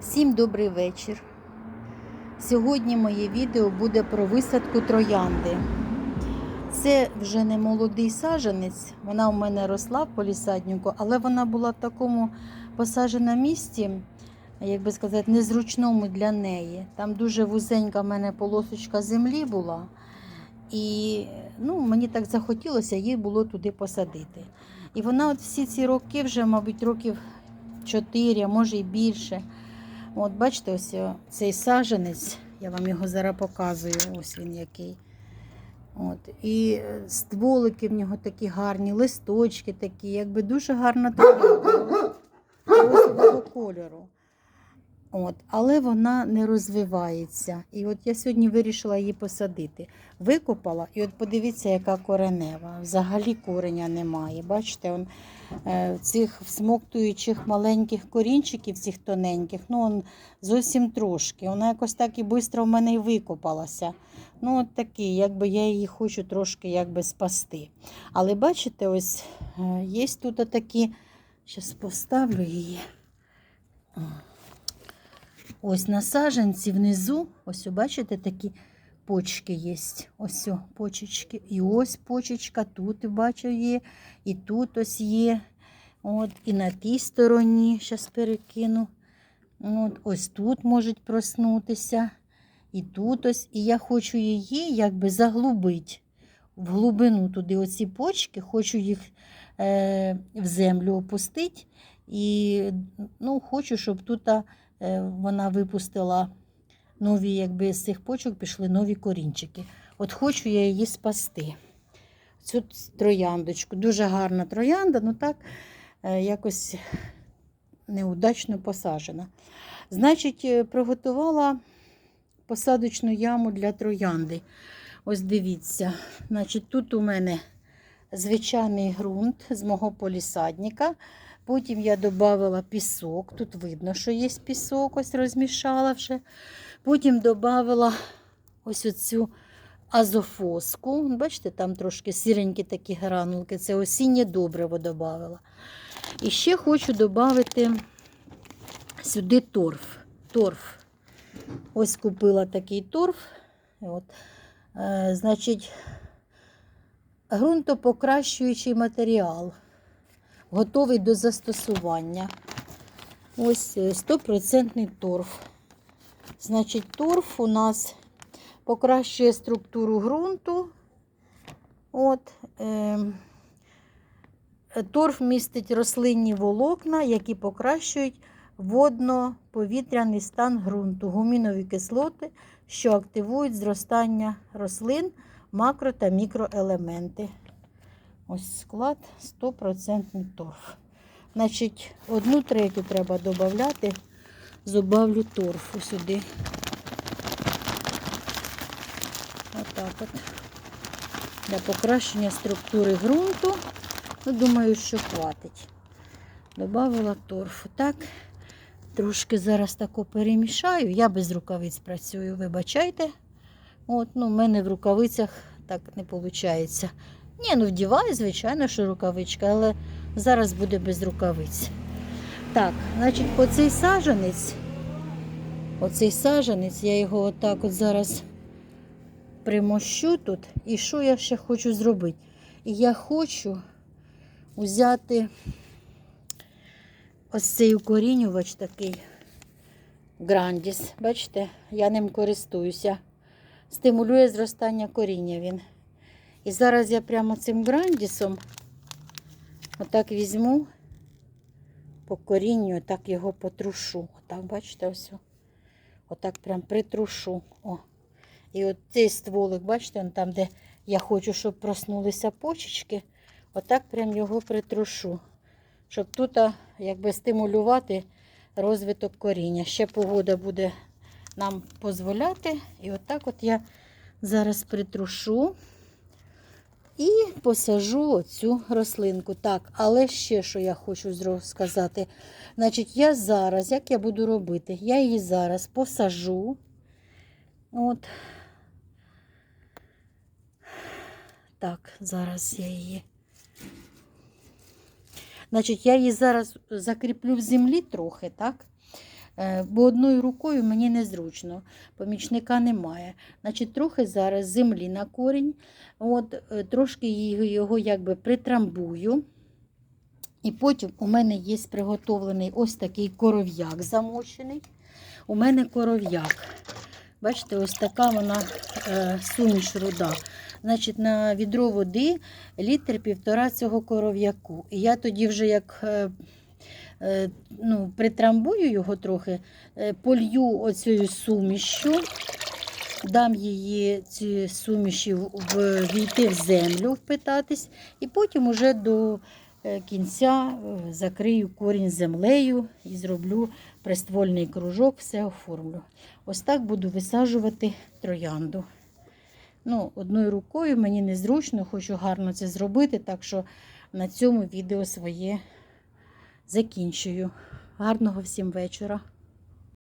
Всім добрий вечір. Сьогодні моє відео буде про висадку троянди. Це вже не молодий саджанець, вона у мене росла в полісаднику, але вона була в такому посаджена місці, як би сказати, незручному для неї. Там дуже вузенька в мене полосочка землі була. І ну, мені так захотілося її було туди посадити. І вона от всі ці роки, вже, мабуть, років 4, а може і більше. От бачите, ось цей саженець, я вам його зараз показую, ось він який. От. І е, стволики в нього такі гарні, листочки такі, якби дуже гарна троянда. Розового кольору. От. Але вона не розвивається. І от я сьогодні вирішила її посадити. Викопала, і от подивіться, яка коренева. Взагалі кореня немає. Бачите, он, е, цих всмоктуючих маленьких корінчиків, цих тоненьких, ну он зовсім трошки. Вона якось так і швидко в мене і викопалася. Ну, от такі, якби я її хочу трошки якби спасти. Але бачите, ось е, є тут такі, зараз поставлю її. Ось на саженці внизу, ось бачите, такі почки є. Ось о, почечки. І ось почечка, тут бачу є, і тут ось є. От, і на тій стороні, зараз перекину. От, ось тут можуть проснутися. І тут ось. І я хочу її якби заглубити в глибину туди оці почки, хочу їх е, в землю опустити. І ну, хочу, щоб тут вона випустила нові, якби з цих почок пішли нові корінчики. От хочу я її спасти. Цю трояндочку. Дуже гарна троянда, ну так е, якось неудачно посаджена. Значить, е, приготувала посадочну яму для троянди. Ось дивіться. Значить, тут у мене звичайний ґрунт з мого полісадника. Потім я додавала пісок. Тут видно, що є пісок, ось розмішала вже. Потім додавала ось оцю азофоску. Бачите, там трошки сіренькі такі гранулки. Це осіннє добриво додавала. І ще хочу додати сюди торф. торф. Ось купила такий торф. От. Е, значить, ґрунтопокращуючий матеріал. Готовий до застосування. Ось е, 100% торф. Значить, торф у нас покращує структуру ґрунту. От, е, торф містить рослинні волокна, які покращують водно-повітряний стан ґрунту, гумінові кислоти, що активують зростання рослин, макро та мікроелементи. Ось склад 100% торф. Значить, одну третю треба додати, зубавлю торфу сюди. Отак от. Для покращення структури ґрунту. Ну, думаю, що хватить. Добавила торфу. Так, трошки зараз тако перемішаю. Я без рукавиць працюю, вибачайте. От, ну, в мене в рукавицях так не виходить. Ні, ну вдіваю, звичайно, що рукавичка, але зараз буде без рукавиць. Так, значить, оцей сажанець, оцей сажанець, я його отак от зараз примощу тут. І що я ще хочу зробити? Я хочу взяти ось цей укорінювач такий Грандіс. Бачите, я ним користуюся. Стимулює зростання коріння він. І зараз я прямо цим грандісом отак візьму по корінню, отак його потрушу. Отак, бачите, ось. Отак прям притрушу. О. І от цей стволик, бачите, он там, де я хочу, щоб проснулися почечки, отак прям його притрушу. Щоб тут якби стимулювати розвиток коріння. Ще погода буде нам дозволяти. І отак от я зараз притрушу. І посажу оцю рослинку. Так, але ще що я хочу сказати. Значить, я зараз, як я буду робити? Я її зараз посажу. От. Так, зараз я її. Значить, я її зараз закріплю в землі трохи, так? Е, Бо одною рукою мені незручно, помічника немає. Значить, трохи зараз землі на корінь, от, е, трошки його якби притрамбую. І потім у мене є приготовлений ось такий коров'як замочений. У мене коров'як. Бачите, ось така вона е, суміш руда. Значить, на відро води літр півтора цього коров'яку. І я тоді вже як е, ну, притрамбую його трохи, е, полью оцею сумішю, дам її ці суміші війти в землю, впитатись, і потім уже до е, кінця е, закрию корінь землею і зроблю приствольний кружок, все оформлю. Ось так буду висаджувати троянду. Ну, одною рукою мені незручно, хочу гарно це зробити, так що на цьому відео своє закінчую. Гарного всім вечора.